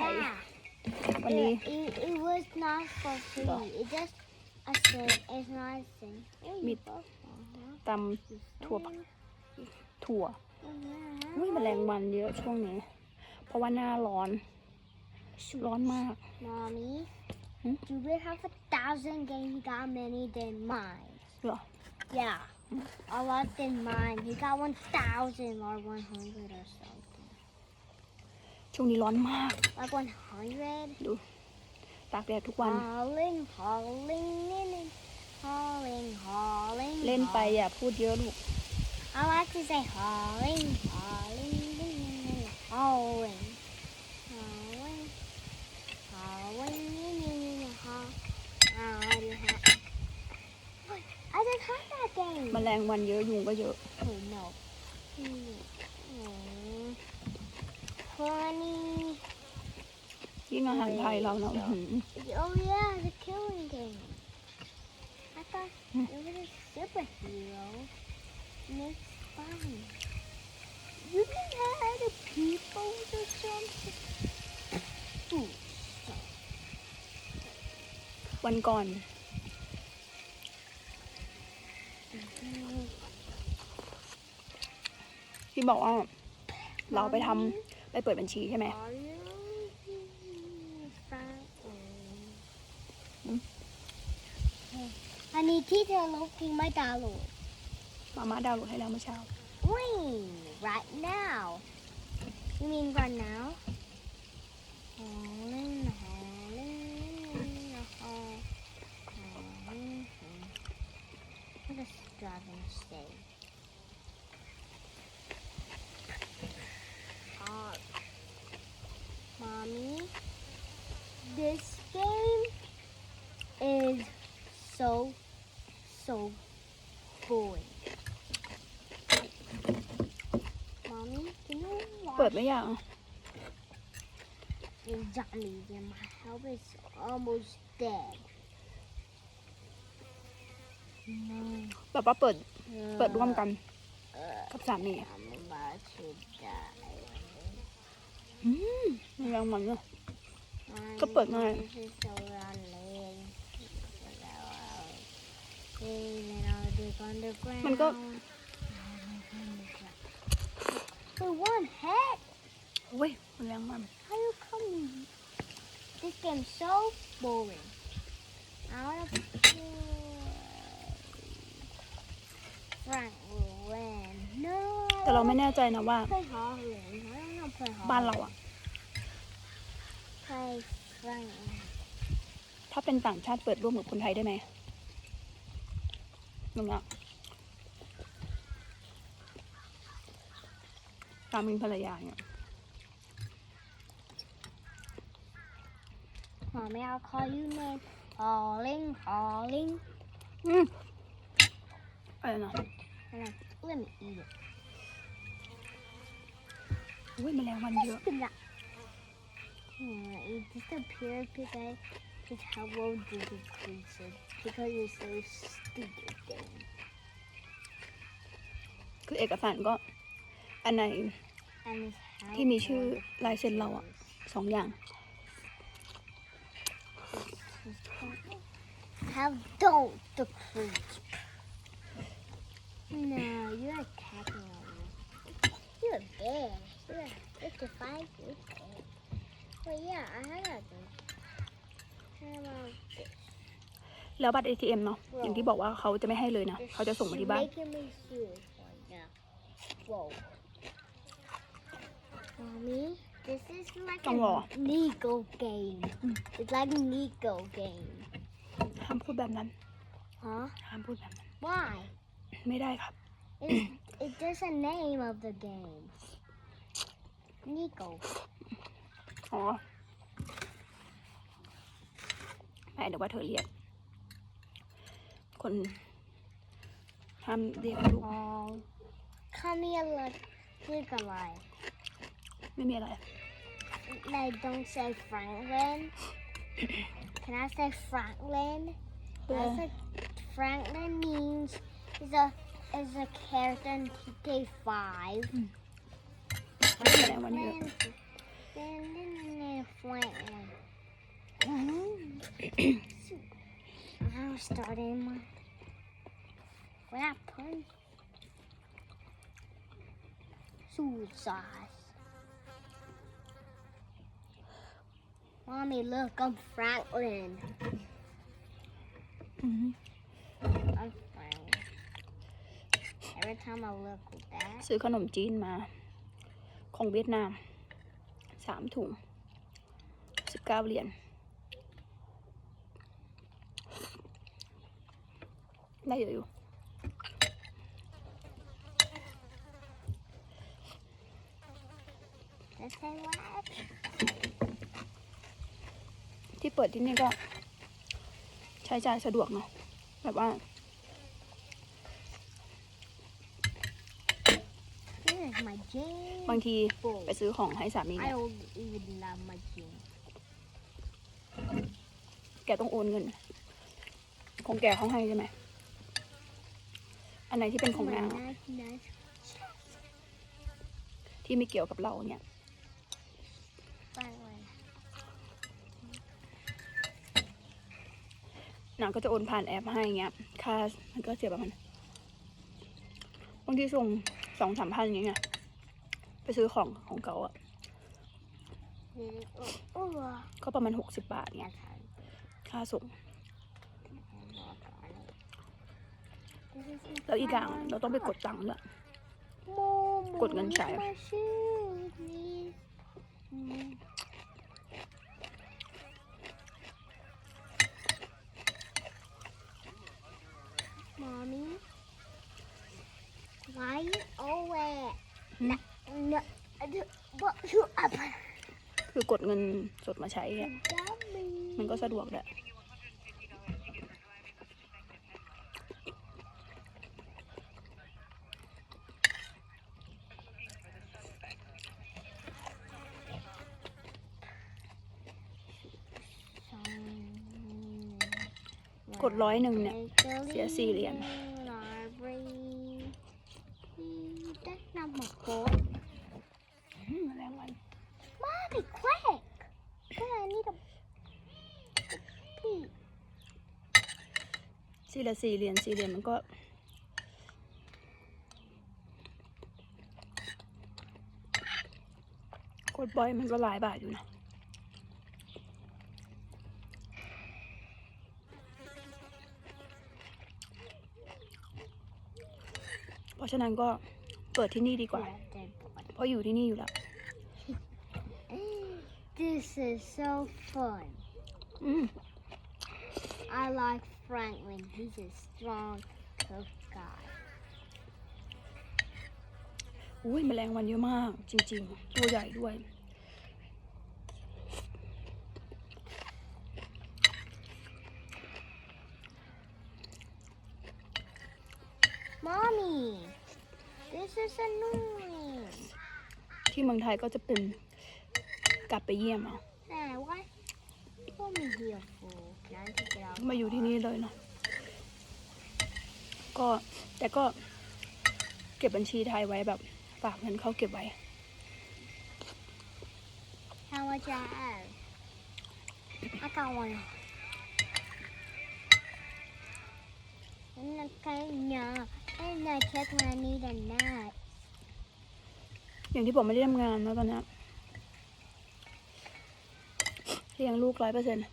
okay. Yeah. It, it, it, was not for free. It just a thing. It's not a thing. มีตำถั่วถั่วอุ้ยแมลงวันเยอะช่วงนี้เพราะว่าหน้าร้อนร้อนมาก Mommy you w e have a thousand game you got many than mine เหร yeah a lot than mine you got one thousand or one hundred or something ช่วงนี้ร้อนมาก like 100ดู ตากแดดทุกวัน hauling hauling kneeling hauling hauling เล่นไปอย่าพูดเยอะลูก I like to say hauling hauling kneeling hauling hauling hauling kneeling hauling I don't have that game แมลงวันเยอะยุงก็เยอะ Oh no อาหารไทยเราเนาะ Oh yeah, the killing game. I thought it was a superhero. And it's fun. You can have other people to jump. วันก่อน ที่บอกว่า เราไปทำไปเปิดบัญชีใช่ไหม Are you? อันนี้ที่เธอลบทิ้งไม่ดาวน์โหลดมาม่าดาวน์โหลดให้แล้วเมื่อเช้าว a i t right now. You mean right now? ก็จะ driving safe. bây giờ Johnny and my help is almost dead แบบว่าเปิดเปิดร่วมกันกับสามี I'm about to die mình có I want help อุ้ยแรงมัน How you come? This game's so boring. I wanna play. Frank will win. No. แต่เราไม่แน่ใจนะว่า play hard win. I don't know play hard. บ้านเราอะ Play Frank. ถ้าเป็นต่างชาติเปิดร่วมกับคนไทยได้ไหมนึงอะสามีภรรยาเนี่ยมาแมวคอยยืนเลยฮอลลิงฮอลลิงอืมอะไรนะเลื่อนอีกอุ้ยแมลงมันเยอะจริงอ่ะ It disappeared because his hello disappeared because it's so stupid t h i n คือเอกสารก็ อันไหนที่มีชื่อลายเซ็นเราอะสองอย่าง have don't the creep. No, you're a c a t e r p i r You're a bear. You're a fifty-five year old. Well, yeah, I have a How about this? แล้วบัตร ATM เนาะอย่างที่บอกว่าเขาจะไม่ให้เลยนะเขาจะส่งมาที่บ้าน Making l e g a l game. It's like Lego game. าพูดแบบนั้นฮะห้พูดแบบนั้น Why ไม่ได้ครับ It's just a name of the game Nico อ๋อแมเดี๋ยวว่าเธอเรียกคนทำเรียกลูกข้ามีอะไรพูดอะไรไม่มีอะไรไม่ y don't say Franklin Can I say Franklin? Yeah. Like Franklin means is a is a character in TK Five. Hmm. Franklin. Franklin. I'm starting my. We're not putting suicide. Mommy, look, I'm Franklin. Mm-hmm. I'm Franklin. Every time I look at that. ซื้อขนมจีนมา ของเวียดนามสามถุงสิบเก้าเหรียญได้เยอะอยู่จะใช้ว่าที่เปิดที่นี่ก็ใช้จ่ายสะดวกเนาะแบบว่า บางทีไปซื้อของให้สามีแกต้องโอนเงิน ของแกเขาให้ใช่ไหม อันไหนที่เป็นของนางที่ไม่เกี่ยวกับเราเนี่ยนางก็จะโอนผ่านแอปให้เงี้ย ค่ามันก็เสียประมาณบางทีส่งสองสามพันอย่างเงี้ยไปซื้อของของเขาอะก็ประมาณหกสิบบาทเงี้ยค่าส่งแล้วอีกอย่างเราต้องไปกดตังค์ด้วยกดเงินใช้ Mommy, why you always no, no, what you up? คือกดเงินสดมาใช้เนี่ย Dummy. มันก็สะดวกแหละกดร้อยหนึ่งเนี่ย เสียสี่เหรียญมาดิควกก็อันนี้ัสี่ละสี่เหรียญสี่เหรียญมันก็ กดบอยมันก็หลายบาทอยู่นะราะฉะนั้นก็เปิดที่นี่ดีกว่า เพราะอยู่ที่นี่อยู่แล้ว This is so fun I like Franklin he's a strong tough guy อุ้ยแมลงวันเยอะมากจริงๆ ตัวใหญ่ด้วยม m มมี่สสนุกที่เมืองไทยก็จะเป็นกลับไปเยี่ยมเอาแต่ว่าก็มีเดียวี่มาอยู่ที่นี่เลยเนาะก็แต่ก็เก็บบัญชีไทยไว้แบบฝากเงินเขาเก็บไว้ How m ะ c h I earn? I got one. 那个呀。น n d I took m นี่ดันได้อย่างที่ผมไม่ได้ทำงานนะตอนนี้เลี้ยงลูกร้อยเปอร์เซ็นต์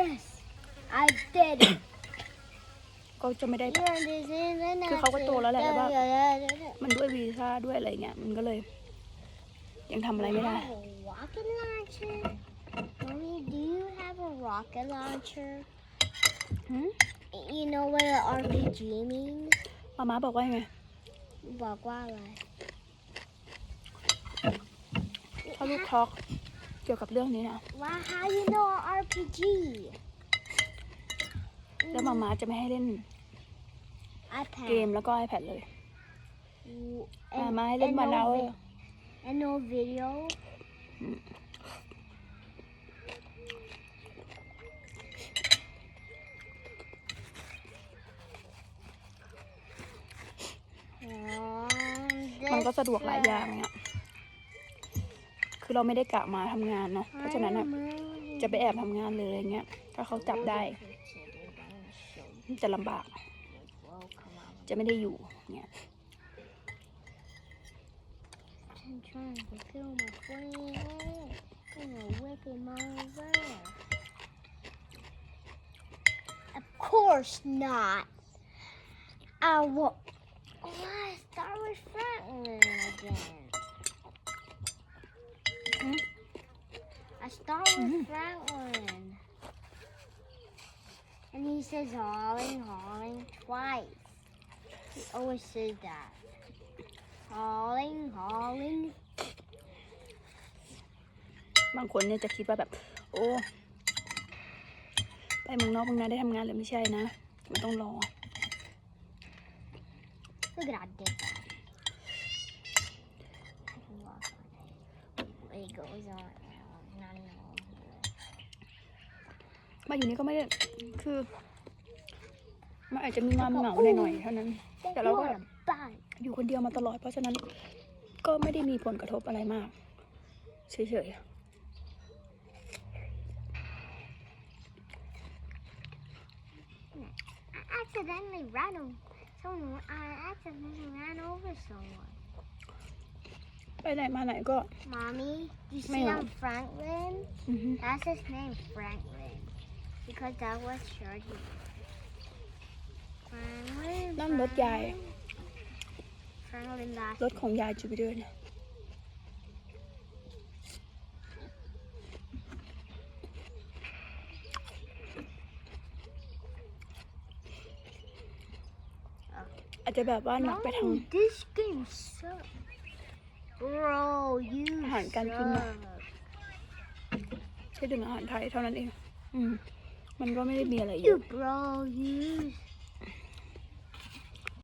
Yes, I did. ก็จะไม่ได้ คือเขาก็โตแล้วแหละแต่ว่ามันด้วยวีซ่าด้วยอะไรเงี้ย มันก็เลย ยังทำอะไรไม่ได้ y o u k n o w what an RPG means มาม่าบอกว่าไงบอกว่าอะไรเขาลูกทอกเกี่ยวกับเรื่องนี้นะว่า how you know RPG แล้วมาม่าจะไม่ให้เล่นเกม แล้วก็ iPad เลย มาให้เล่นมาแล้ว a n โน o video มันก็สะดวกหลายอย่างเนี่ยคือเราไม่ได้กะมาทำงานเนาะ เพราะฉะนั้นอะจะไปแอบทำงานเลยอย่างเงี้ยก็เขาจับได้ จะลำบากจะไม่ได้อยู่เนี่ยฉันชอบไปเที่ยวมาคุยไม่เหงาเว้ยไปมองว่า Of course not. I will. Why start with Franklin again? Hmm? I start with mm -hmm. Franklin. And he says, hauling, hauling twice. He always says that. c a l l i n g c a l l i n g บางคนเนี่ยจะคิดว่าแบบโอ้ไปมืองนอกมืองนาได้ทำงานเลยไม่ใช่นะมันต้องรอ Look at that มาอยู่นี่ก็ไม่ได้คือมันอาจจะมีความเหงาหน่อยๆเท่านั้นแต่เราก็อยู่คนเดียวมาตลอดเพราะฉะนั้นก็ไม่ได้มีผลกระทบอะไรมากเฉยๆอ c c i d e n t a l l y ran over someone. I accidentally ran over someone. ไปไหนมาไหนก็ Mommy, you see I'm Franklin? Mm -hmm. That's his name, Franklin, because that was sure he. นั่นรถยาย รถของยายจะไปเด้วยนะอาจจะแบบว่าหนักไปทาง อาหารการกินนะแค่ดื่มอาหารไทยเท่านั้นเอง อืม มันก็ไม่ได้มีอะไรเยอะ